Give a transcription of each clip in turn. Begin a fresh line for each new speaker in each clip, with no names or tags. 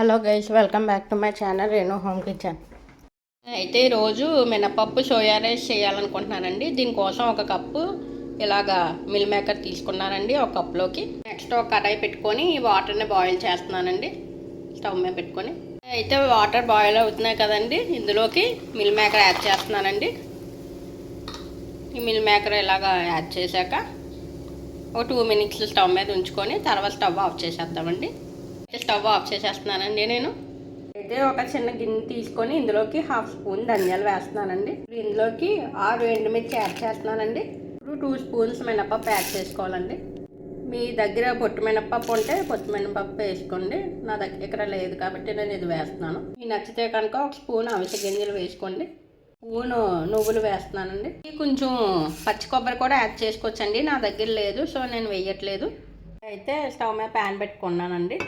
Hello guys welcome back to my channel Renu home kitchen. అయితే ఈరోజు మినపప్పు soya rice చేయాలనుకుంటున్నానండి. దీనికోసం ఒక కప్పు ఇలాగా మిల్ మేకర్ తీసుకున్నానండి ఒక కప్లోకి నెక్స్ట్ ఒక కడాయి పెట్టుకొని వాటర్ని బాయిల్ చేస్తున్నానండి స్టవ్ మీద పెట్టుకొని. అయితే వాటర్ బాయిల్ అవుతున్నాయి కదండి ఇందులోకి మిల్ మేకర్ యాడ్ చేస్తున్నానండి. ఈ మిల్ మేకర్ ఇలాగా యాడ్ చేశాక ఒక టూ మినిట్స్ స్టవ్ మీద ఉంచుకొని తర్వాత స్టవ్ ఆఫ్ చేసేద్దామండి. స్టవ్ ఆఫ్ చేసేస్తున్నానండి నేను. అయితే ఒక చిన్న గిన్నె తీసుకొని ఇందులోకి హాఫ్ స్పూన్ ధనియాలు వేస్తున్నానండి. ఇందులోకి ఆరు ఎండుమిర్చి యాడ్ చేస్తున్నానండి. ఇప్పుడు టూ స్పూన్స్ మినపప్పు యాడ్ చేసుకోవాలండి. మీ దగ్గర పొట్టు మినపప్పు ఉంటే పొట్టు మినపప్పు వేసుకోండి. నా దగ్గర ఇక్కడ లేదు కాబట్టి నేను ఇది వేస్తున్నాను. మీకు నచ్చితే కనుక ఒక స్పూన్ అవిసె గింజలు వేసుకోండి. స్పూను నువ్వులు వేస్తున్నానండి. కొంచెం పచ్చి కొబ్బరి కూడా యాడ్ చేసుకోవచ్చండి. నా దగ్గర లేదు సో నేను వేయట్లేదు. అయితే స్టవ్ మీద ప్యాన్ పెట్టుకున్నానండి.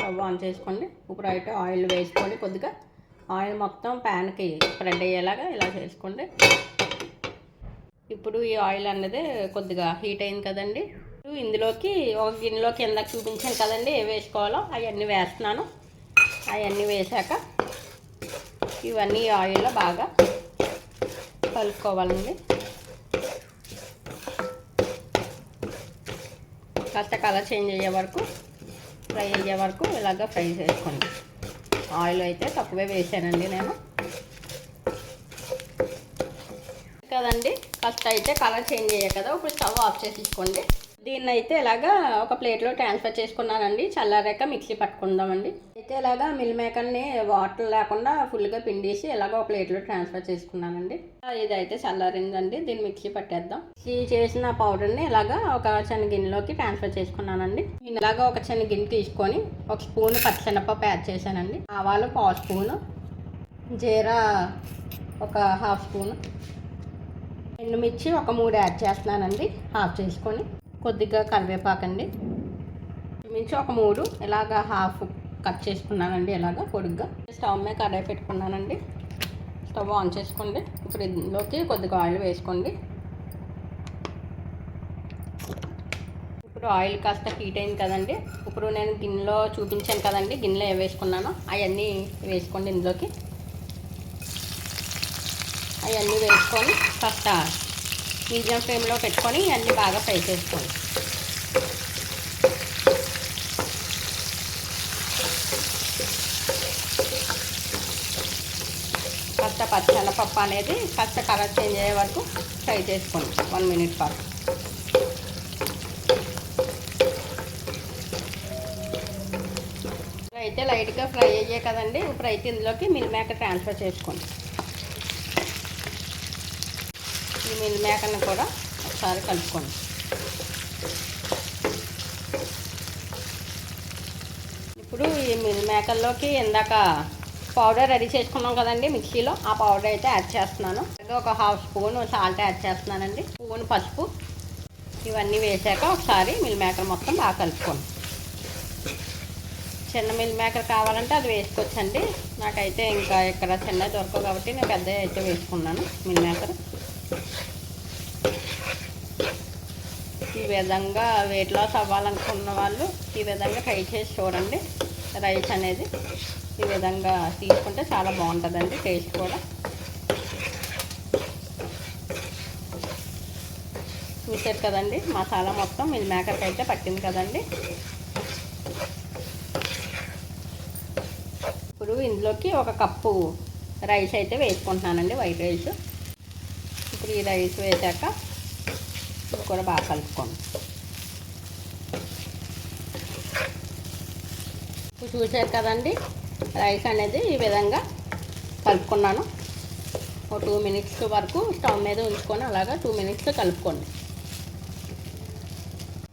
స్టవ్ ఆన్ చేసుకోండి ఇప్పుడు అయితే ఆయిల్ వేసుకోండి కొద్దిగా ఆయిల్ మొత్తం ప్యాన్కి స్ప్రెడ్ అయ్యేలాగా ఇలా చేసుకోండి. ఇప్పుడు ఈ ఆయిల్ అన్నది కొద్దిగా హీట్ అయింది కదండి. ఇందులోకి ఒక గిన్నెలోకి కిందకి చూపించాను కదండి ఏ వేసుకోవాలో అవన్నీ వేస్తున్నాను. అవన్నీ వేసాక ఇవన్నీ ఆయిల్లో బాగా కలుపుకోవాలండి. కాస్త కలర్ చేంజ్ అయ్యే వరకు ఫ్రై అయ్యే వరకు ఇలాగ ఫ్రై చేసుకోండి. ఆయిల్ అయితే తక్కువే వేసానండి నేను. కదండి ఫస్ట్ అయితే కలర్ చేంజ్ అయ్యాయి కదా ఇప్పుడు స్టవ్ ఆఫ్ చేసేసుకోండి. దీన్ని అయితే ఇలాగా ఒక ప్లేట్లో ట్రాన్స్ఫర్ చేసుకున్నానండి. చల్లారాక మిక్సీ పట్టుకుందామండి. ఇలాగా మిల్ మేకర్ని వాటర్ లేకుండా ఫుల్గా పిండేసి ఇలాగ ఒక ప్లేట్లో ట్రాన్స్ఫర్ చేసుకున్నానండి. ఇదైతే చల్లారిందండి. దీన్ని మిక్సీ పట్టేద్దాం. ఈ చేసిన పౌడర్ని ఇలాగా ఒక చిన్న గిన్నెలోకి ట్రాన్స్ఫర్ చేసుకున్నానండి. నేను ఇలాగా ఒక చిన్న గిన్నె తీసుకొని ఒక స్పూన్ పచ్చిశనగపప్పు యాడ్ చేశానండి. ఆవాలు పావు స్పూను జీరా ఒక హాఫ్ స్పూను ఎండుమిర్చి ఒక మూడు యాడ్ చేస్తున్నానండి. హాఫ్ చేసుకొని కొద్దిగా కరివేపాకండి. మించి ఒక మూడు ఇలాగ హాఫ్ కట్ చేసుకున్నానండి ఎలాగ పొడుగ్గా. స్టవ్ మీద కడాయి పెట్టుకున్నానండి. స్టవ్ ఆన్ చేసుకోండి. ఇప్పుడు ఇందులోకి కొద్దిగా ఆయిల్ వేసుకోండి. ఇప్పుడు ఆయిల్ కాస్త హీట్ అయింది కదండి. ఇప్పుడు నేను గిన్నెలో చూపించాను కదండి గిన్నెలో ఏ వేసుకున్నానో అవన్నీ వేసుకోండి ఇందులోకి. అవన్నీ వేసుకొని కాస్త మీడియం ఫ్లేమ్లో పెట్టుకొని అన్నీ బాగా ఫ్రై చేసుకోండి కాస్త పచ్చనపప్పు అనేది కాస్త కలర్ చేంజ్ అయ్యే వరకు ఫ్రై చేసుకోండి వన్ మినిట్ పాటు. అయితే లైట్గా ఫ్రై అయ్యాయి కదండి. ఇప్పుడు అయితే ఇందులోకి మిల్ మేక ట్రాన్స్ఫర్ చేసుకోండి. ఈ మిల్ మేకను కూడా ఒకసారి కలుపుకోండి. ఇప్పుడు ఈ మిల్ మేకల్లోకి ఇందాక పౌడర్ రెడీ చేసుకున్నాం కదండి మిక్సీలో. ఆ పౌడర్ అయితే యాడ్ చేస్తున్నాను. ఒక హాఫ్ స్పూన్ సాల్ట్ యాడ్ చేస్తున్నానండి. స్పూన్ పసుపు. ఇవన్నీ వేసాక ఒకసారి మిల్ మేకర్ మొత్తం బాగా కలుపుకోండి. చిన్న మిల్ మేకర్ కావాలంటే అది వేసుకోవచ్చండి. నాకైతే ఇంకా ఇక్కడ చిన్న దొరకవు కాబట్టి నేను పెద్ద అయితే వేసుకున్నాను మిల్ మేకర్. ఈ విధంగా వెయిట్ లాస్ అవ్వాలనుకున్న వాళ్ళు ఈ విధంగా ట్రై చేసి చూడండి. రైస్ అనేది ఈ విధంగా తీసుకుంటే చాలా బాగుంటుందండి టేస్ట్ కూడా. చూసారు కదండి మసాలా మొత్తం మిల్ మేకర్కి అయితే పట్టింది కదండి. ఇప్పుడు ఇందులోకి ఒక కప్పు రైస్ అయితే వేసుకుంటున్నానండి వైట్ రైస్. ఇప్పుడు ఈ రైస్ వేసాక ఇది కూడా బాగా కలుపుకోండి. ఇప్పుడు చూసారు కదండి రైస్ అనేది ఈ విధంగా కలుపుకున్నాను. ఒక టూ మినిట్స్ వరకు స్టవ్ మీద ఉంచుకొని అలాగా టూ మినిట్స్ కలుపుకోండి.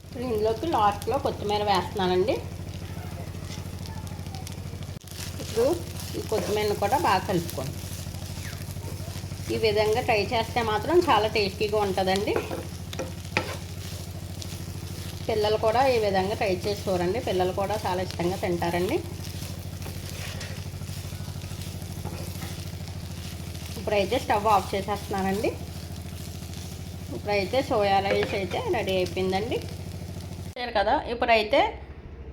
ఇప్పుడు ఇందులోకి లాస్ట్లో కొత్తిమీర వేస్తున్నానండి. ఇప్పుడు ఈ కొత్తిమీరను కూడా బాగా కలుపుకోండి. ఈ విధంగా ట్రై చేస్తే మాత్రం చాలా టేస్టీగా ఉంటుందండి. పిల్లలు కూడా ఈ విధంగా ట్రై చేసి చూడండి. పిల్లలు కూడా చాలా ఇష్టంగా తింటారండి. ఇప్పుడైతే స్టవ్ ఆఫ్ చేసేస్తున్నానండి. ఇప్పుడైతే సోయా రైస్ అయితే రెడీ అయిపోయిందండి. చూసారు కదా ఇప్పుడైతే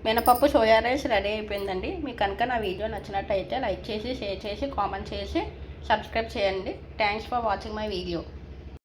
మినపప్పు సోయా రైస్ రెడీ అయిపోయిందండి. మీకు కనుక నా వీడియో నచ్చినట్టయితే లైక్ చేసి షేర్ చేసి కామెంట్ చేసి సబ్స్క్రైబ్ చేయండి. Thanks for watching my video